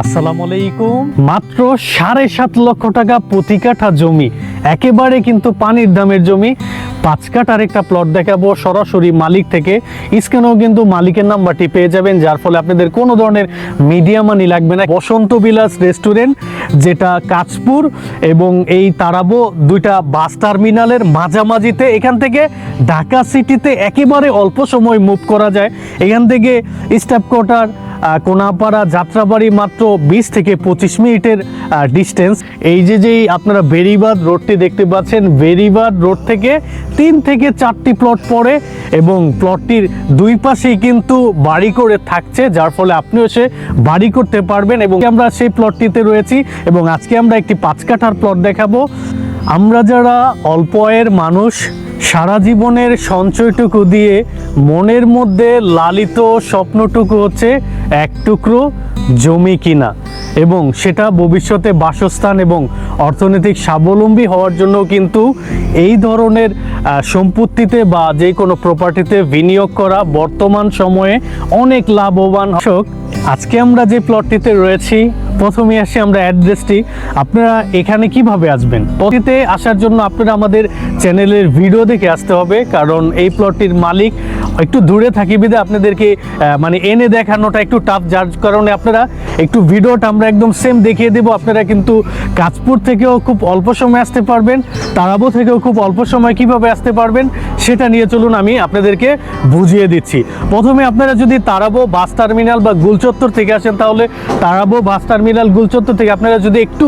আসসালামু আলাইকুম। মাত্র সাড়ে সাত লক্ষ টাকা প্রতি কাঠা জমি। একেবারে কিন্তু পানির দামের জমি। পাঁচ কাঠার একটা প্লট দেখাবো সরাসরি মালিক থেকে। স্ক্যানেও কিন্তু মালিকের নাম্বারটি পেয়ে যাবেন, যার ফলে আপনাদের কোনো ধরনের মিডিয়া মানি লাগবে না। বসন্ত বিলাস রেস্টুরেন্ট যেটা কাঁচপুর এবং এই তারাবো দুইটা বাস টার্মিনালের মাঝামাঝিতে। এখান থেকে ঢাকা সিটিতে একেবারে অল্প সময় মুভ করা যায়। এখান থেকে স্টাফ কোয়ার্টার কোনাপাড়া যাত্রাবাড়ি মাত্র বিশ থেকে পঁচিশ মিনিটের ডিস্টেন্স এই যে যেই আপনারা বেরিবাদ রোডটি দেখতে পাচ্ছেন বেরিবাদ রোড থেকে তিন থেকে চারটি প্লট পড়ে এবং প্লটটির দুই পাশেই কিন্তু বাড়ি করে থাকছে, যার ফলে আপনিও সে বাড়ি করতে পারবেন এবং আমরা সেই প্লটটিতে রয়েছি এবং আজকে আমরা একটি পাঁচ কাঠার প্লট দেখাবো। আমরা যারা অল্প আয়ের মানুষ, সারা জীবনের সঞ্চয়টুকু দিয়ে মনের মধ্যে লালিত স্বপ্নটুকু হচ্ছে এক টুকরো জমি কিনা এবং সেটা ভবিষ্যতে বাসস্থান এবং অর্থনৈতিক স্বাবলম্বী হওয়ার জন্য কিন্তু এই ধরনের সম্পত্তিতে বা যে কোনো প্রপার্টিতে বিনিয়োগ করা বর্তমান সময়ে অনেক লাভবান হোক। আজকে আমরা যে প্লটটিতে রয়েছি প্রথমে আসি আমরা অ্যাড্রেসটি আপনারা এখানে কীভাবে আসবেন? পথিতে আসার জন্য আপনারা আমাদের চ্যানেলের ভিডিও দেখে আসতে হবে, কারণ এই প্লটটির মালিক একটু দূরে থাকি বিধে আপনাদেরকে মানে এনে দেখানোটা একটু টাফ যার কারণে আপনারা একটু ভিডিওটা আমরা একদম সেম দেখিয়ে দেব। আপনারা কিন্তু কাজপুর থেকেও খুব অল্প সময় আসতে পারবেন, তারাবো থেকেও খুব অল্প সময় কীভাবে আসতে পারবেন সেটা নিয়ে চলুন আমি আপনাদেরকে বুঝিয়ে দিচ্ছি। প্রথমে আপনারা যদি তারাবো বাস টার্মিনাল বা গুলচত্বর থেকে আসেন, তাহলে তারাবো বাস টার্মিনাল গুলচত্বর থেকে আপনারা যদি একটু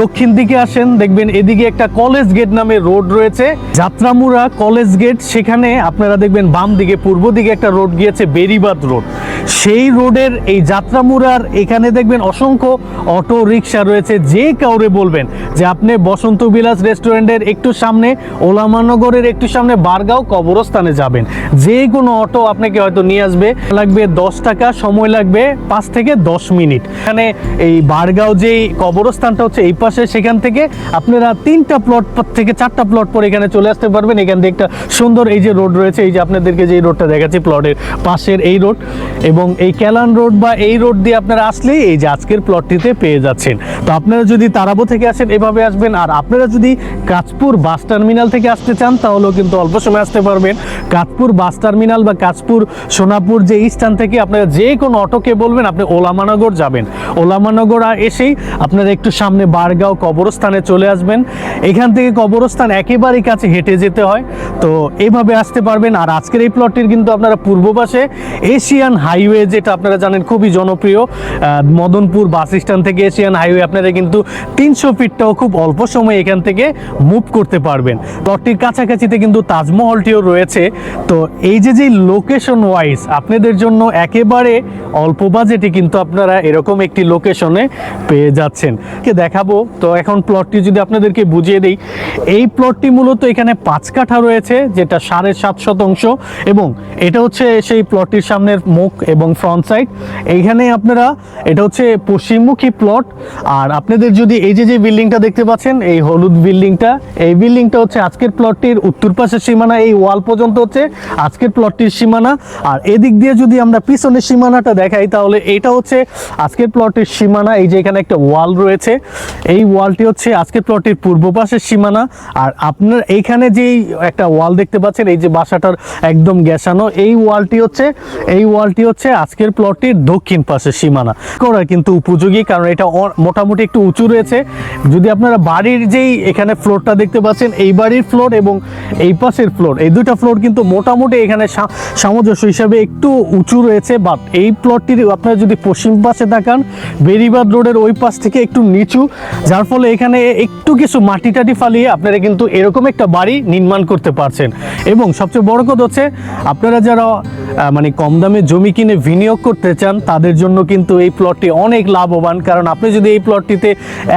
দক্ষিণ দিকে আসেন, দেখবেন এদিকে একটা কলেজ গেট নামে রোড রয়েছে। যাত্রামুড়া কলেজ গেট, সেখানে আপনারা দেখবেন বাম দিকে, পূর্ব দিকে একটা রোড গিয়েছে বেরিবাদ রোড। সেই রোডের এই যাত্রামুড়ার এখানে দেখবেন অসংখ্য অটো রিক্সা রয়েছে। যে কাউরে বলবেন যে, আপনি বসন্ত বিলাস রেস্টুরেন্টের একটু সামনে ওলামানগরের একটু সামনে বারগাঁও কবরস্থানে যাবেন। যে কোনো অটো আপনাকে হয়তো নিয়ে আসবে। লাগবে দশ টাকা, সময় লাগবে পাঁচ থেকে দশ মিনিট। এখানে এই বারগাঁও যেই কবরস্থানটা হচ্ছে, এই পাশে সেখান থেকে আপনারা তিনটা প্লট থেকে চারটা প্লট পর এখানে চলে আসতে পারবেন। এখান থেকে একটা সুন্দর এই যে রোড রয়েছে, এই যে আপনাদেরকে যে রোডটা দেখাচ্ছি প্লটের পাশের এই রোড এবং এই ক্যালান রোড বা এই রোড দিয়ে আপনারা আসলেই এই যে আজকের প্লটটিতে পেয়ে যাচ্ছেন। তো আপনারা যদি তারাবো থেকে আসেন, এভাবে আসবেন। আর আপনারা যদি কাঁচপুর বাস টার্মিনাল থেকে আসতে চান, তাহলেও কিন্তু অল্প সময় আসতে পারবেন। কাঁচপুর বাস টার্মিনাল বা কাঁচপুর সোনাপুর যে স্থান থেকে আপনারা যে কোনো অটোকে বলবেন, আপনি ওলামানগর যাবেন। ওলামানগর এসেই আপনারা একটু সামনে বারগাঁও কবরস্থানে চলে আসবেন। এখান থেকে কবরস্থান একেবারেই কাছে হেঁটে যেতে হয়। তো এইভাবে আসতে পারবেন। আর আজকের এই প্লটটির কিন্তু আপনারা পূর্ব পাশে এশিয়ান হাইওয়ে যেটা আপনারা জানেন খুবই জনপ্রিয় মদনপুর বাস স্ট্যান্ড থেকে এশিয়ান হাইওয়ে আপনারা কিন্তু তিনশো ফিটটাও খুব অল্প সময়ে এখান থেকে মুভ করতে পারবেন। প্লটটির কাছাকাছিতে কিন্তু তাজমহলটিও রয়েছে। তো এই যে যে লোকেশন ওয়াইজ আপনাদের জন্য একেবারে অল্প বাজেটে কিন্তু আপনারা এরকম একটি লোকেশনে পেয়ে যাচ্ছেন। কে দেখাবো? তো এখন প্লটটি যদি আপনাদেরকে বুঝিয়ে দিই, এই প্লটটি মূলত এখানে পাঁচ কাঠা রয়েছে, যেটা সাড়ে সাত শতাংশ এবং এটা হচ্ছে সেই প্লটটির সামনের মুখ এবং ফ্রন্ট সাইড এইখানে আপনারা, এটা হচ্ছে পশ্চিমমুখী প্লট আর আপনাদের যদি এই যে যে বিল্ডিংটা দেখতে পাচ্ছেন, এই হলুদ বিল্ডিংটা এই বিল্ডিংটা হচ্ছে আজকের প্লটটির উত্তর পাশের সীমানা এই ওয়াল পর্যন্ত হচ্ছে, আজকের প্লটটির সীমানা। আর এদিক দিয়ে যদি আমরা পিছনের সীমানাটা দেখাই, তাহলে এটা হচ্ছে আজকের প্লটের সীমানা, এই যে এখানে একটা ওয়াল রয়েছে। এই ওয়ালটি হচ্ছে আজকের প্লটের পূর্ব পাশের সীমানা। আর আপনার এইখানে যেই একটা ওয়াল দেখতে পাচ্ছেন, এই যে বাসাটার একদম গ্যাসানো এই ওয়ালটি হচ্ছে, এই ওয়ালটি হচ্ছে আজকের প্লটটির দক্ষিণ পাশের সীমানা। করা কিন্তু উপযোগী, কারণ এটা মোটামুটি একটু উঁচু রয়েছে। যদি আপনারা বাড়ির যেই এখানে ফ্লোরটা দেখতে পাচ্ছেন, এই বাড়ির ফ্লোর এবং এই পাশের ফ্লোর এই দুইটা ফ্লোর কিন্তু মোটামুটি এখানে সামঞ্জস্য হিসাবে একটু উঁচু রয়েছে বাট এই প্লটটির আপনারা যদি পশ্চিম পাশে তাকান বেরিবাদ রোডের ওই পাশ থেকে একটু নিচু, যার ফলে এখানে একটু কিছু মাটি টাটি ফালিয়ে আপনারা কিন্তু এরকম একটা বাড়ি নির্মাণ করতে পারছেন। এবং সবচেয়ে বড় কথা হচ্ছে, আপনারা যারা মানে কম দামে জমি কিনে বিনিয়োগ করতে চান, তাদের জন্য কিন্তু এই প্লটটি অনেক লাভবান। কারণ আপনি যদি এই প্লটটিতে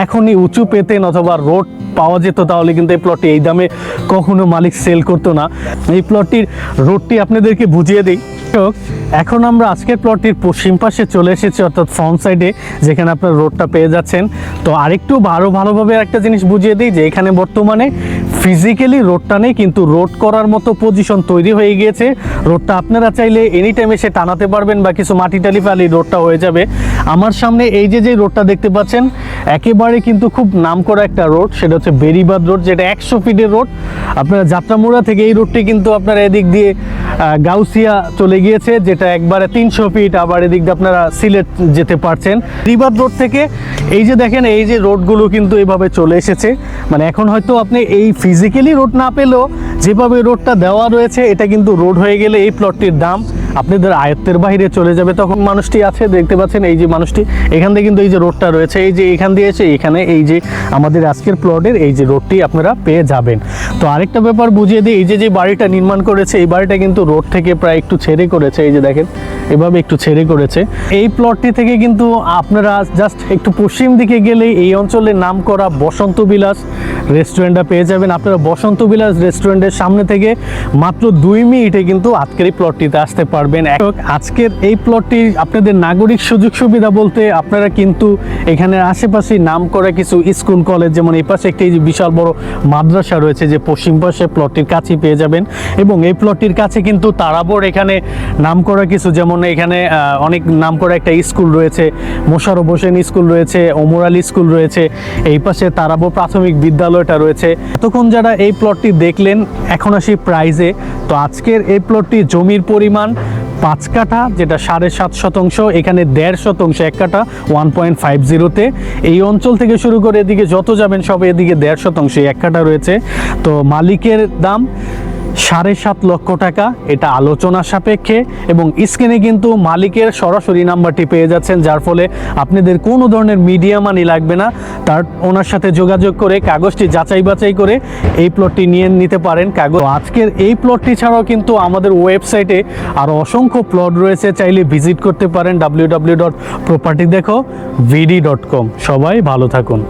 এখনই উঁচু পেতেন অথবা রোড পাওয়া যেত, তাহলে কিন্তু এই প্লটটি এই দামে কখনো মালিক সেল করতো না। এই প্লটটির রোডটি আপনাদেরকে বুঝিয়ে দিই। এখন আমরা আজকের প্লটটির পশ্চিম পাশে চলে এসেছি, অর্থাৎ ফ্রন্ট সাইডে যেখানে আপনার রোডটা পেয়ে যাচ্ছেন। তো আরেকটু আরও ভালোভাবে একটা জিনিস বুঝিয়ে দিই, যে এখানে বর্তমানে ফিজিক্যালি রোডটা নেই, কিন্তু রোড করার মতো পজিশন তৈরি হয়ে গিয়েছে। রোডটা আপনারা চাইলে এনি টাইম এসে টানাতে পারবেন বা কিছু মাটি টালি ফালি রোডটা হয়ে যাবে। আমার সামনে এই যে যে রোডটা দেখতে পাচ্ছেন, একেবারে কিন্তু খুব নাম করা একটা রোড, সেটা হচ্ছে বেরিবাদ রোড, যেটা একশো ফিটের রোড। আপনারা যাত্রামোড়া থেকে এই রোডটি কিন্তু আপনারা এদিক দিয়ে গাউসিয়া চলে গিয়েছে, যেটা একবারে তিনশো ফিট আবার এদিক দিয়ে আপনারা সিলেট যেতে পারছেন। রিবাদ রোড থেকে এই যে দেখেন, এই যে রোডগুলো কিন্তু এভাবে চলে এসেছে। মানে এখন হয়তো আপনি এই ফিজিক্যালি রোড না পেলেও যেভাবে রোডটা দেওয়া রয়েছে, এটা কিন্তু রোড হয়ে গেলে এই প্লটটির দাম আপনাদের আয়ত্তের বাইরে চলে যাবে। তখন মানুষটি আছে, দেখতে পাচ্ছেন এই যে মানুষটি, এখান থেকে কিন্তু এই যে রোডটা রয়েছে, এই যে এখান দিয়ে এসে এখানে এই যে আমাদের আজকের প্লটের এই যে রোডটি আপনারা পেয়ে যাবেন। তো আরেকটা ব্যাপার বুঝিয়ে দিই, এই যে যে বাড়িটা নির্মাণ করেছে, এই বাড়িটা কিন্তু রোড থেকে প্রায় একটু ছেড়ে করেছে, এই যে দেখেন, এভাবে একটু ছেড়ে করেছে। এই প্লটটি থেকে কিন্তু আপনারা জাস্ট একটু পশ্চিম দিকে গেলেই এই অঞ্চলের নাম করা বসন্ত বিলাস রেস্টুরেন্টটা পেয়ে যাবেন। আপনারা বসন্ত বিলাস রেস্টুরেন্টের সামনে থেকে মাত্র দুই মিনিটে কিন্তু আজকের এই প্লটটিতে আসতে পারবেন। আজকের এই প্লটটি আপনাদের নাগরিক সুযোগ সুবিধা বলতে আপনারা কিন্তু এখানে আশেপাশে নাম করা কিছু স্কুল কলেজ যেমন এই পাশে একটি বিশাল বড় মাদ্রাসা রয়েছে, যে পশ্চিম পাশে প্লটটির কাছে পেয়ে যাবেন। এবং এই প্লটটির কাছে কিন্তু তারাবর এখানে নাম করা কিছু, যেমন এখানে অনেক নাম করা একটা স্কুল রয়েছে মোশারফ হোসেন স্কুল রয়েছে, ওমর আলী স্কুল রয়েছে, এই পাশে তারাবর প্রাথমিক বিদ্যালয়টা রয়েছে। এতক্ষণ যারা এই প্লটটি দেখলেন, এখন আসি প্রাইজে তো আজকের এই প্লটটি জমির পরিমাণ পাঁচ কাঠা, যেটা সাড়ে সাত শতাংশ, এখানে দেড় শতাংশ, এক কাঠা ওয়ান পয়েন্ট ফাইভ জিরোতে এই অঞ্চল থেকে শুরু করে এদিকে যত যাবেন, সব এদিকে দেড় শতাংশ এক কাঠা রয়েছে। তো মালিকের দাম সাড়ে সাত লক্ষ টাকা। এটা আলোচনা সাপেক্ষে এবং স্ক্রিনে কিন্তু মালিকের সরাসরি নাম্বারটি পেয়ে যাচ্ছেন, যার ফলে আপনাদের কোনো ধরনের মিডিয়া মানি লাগবে না। তার, ওনার সাথে যোগাযোগ করে, কাগজটি যাচাই বাছাই করে এই প্লটটি নিয়ে নিতে পারেন। কাগজ আজকের এই প্লটটি ছাড়াও কিন্তু আমাদের ওয়েবসাইটে আরও অসংখ্য প্লট রয়েছে। চাইলে ভিজিট করতে পারেন ডাব্লিউ ডাব্লিউ ডট প্রপার্টি দেখো ভিডি ডট কম সবাই ভালো থাকুন।